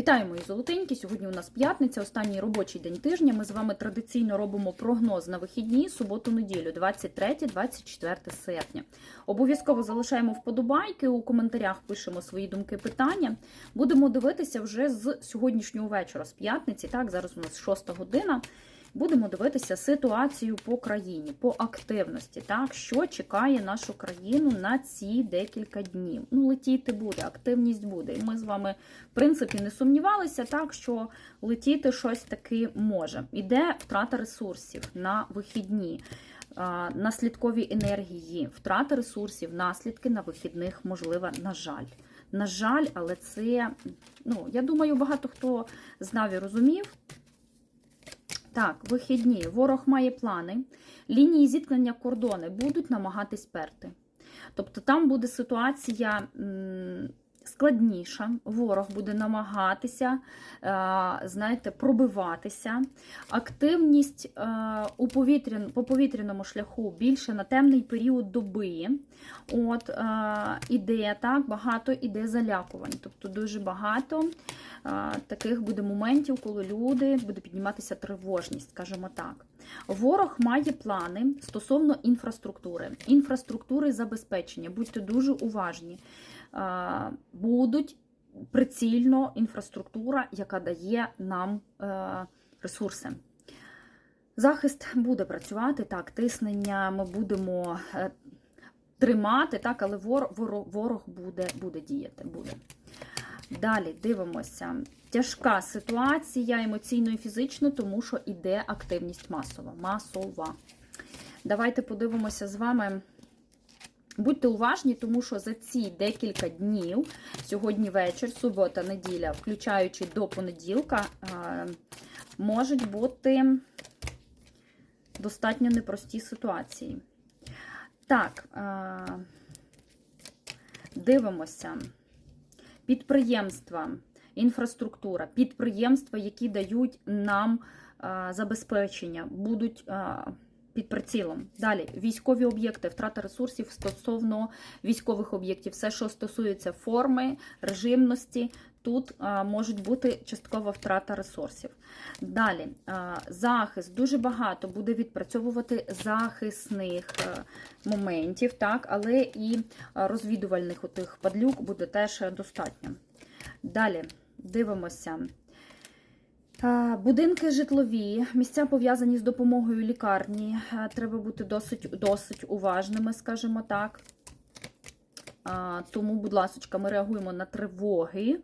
Вітаю, мої золотенькі. Сьогодні у нас п'ятниця, останній робочий день тижня. Ми з вами традиційно робимо прогноз на вихідні, суботу-неділю, 23-24 серпня. Обов'язково залишаємо вподобайки, у коментарях пишемо свої думки, питання. Будемо дивитися вже з сьогоднішнього вечора, з п'ятниці. Так, зараз у нас 6 година. Будемо дивитися ситуацію по країні, по активності, так, що чекає нашу країну на ці декілька днів. Ну, летіти буде, активність буде. І ми з вами, в принципі, не сумнівалися, так, що летіти щось таки може. Іде втрата ресурсів на вихідні, наслідкові енергії, втрата ресурсів, наслідки на вихідних, можливо, на жаль. На жаль, але це, ну, я думаю, багато хто знав і розумів. Так, вихідні. Ворог має плани. Лінії зіткнення кордони будуть намагатись перти. Тобто там буде ситуація складніша. Ворог буде намагатися, е, знаєте, пробиватися. Активність е, у повітрян, по повітряному шляху більше на темний період доби. От, е, іде так, багато іде залякувань. Тобто дуже багато таких буде моментів, коли люди буде підніматися тривожність, скажімо так. Ворог має плани стосовно інфраструктури, інфраструктури забезпечення. Будьте дуже уважні. Будуть прицільно інфраструктура, яка дає нам е, ресурси. Захист буде працювати, так, тиснення ми будемо е, тримати, так, але вор, ворог, ворог буде, буде діяти. Буде. Далі дивимося. Тяжка ситуація емоційно і фізично, тому що іде активність масова. Масова. Давайте подивимося з вами. Будьте уважні, тому що за ці декілька днів, сьогодні вечір, субота, неділя, включаючи до понеділка, е, можуть бути достатньо непрості ситуації. Так, е, дивимося. Підприємства, інфраструктура, підприємства, які дають нам е, забезпечення, будуть е, під прицілом. Далі, військові об'єкти, втрата ресурсів стосовно військових об'єктів, все, що стосується форми, режимності, тут е, можуть бути часткова втрата ресурсів. Далі, е, захист, дуже багато буде відпрацьовувати захисних е, моментів, так, але і розвідувальних отих падлюк буде теж достатньо. Далі дивимося. Е, Будинки житлові, місця пов'язані з допомогою лікарні. Е, Треба бути досить, досить уважними, скажімо так. Е, Тому, будь ласка, ми реагуємо на тривоги.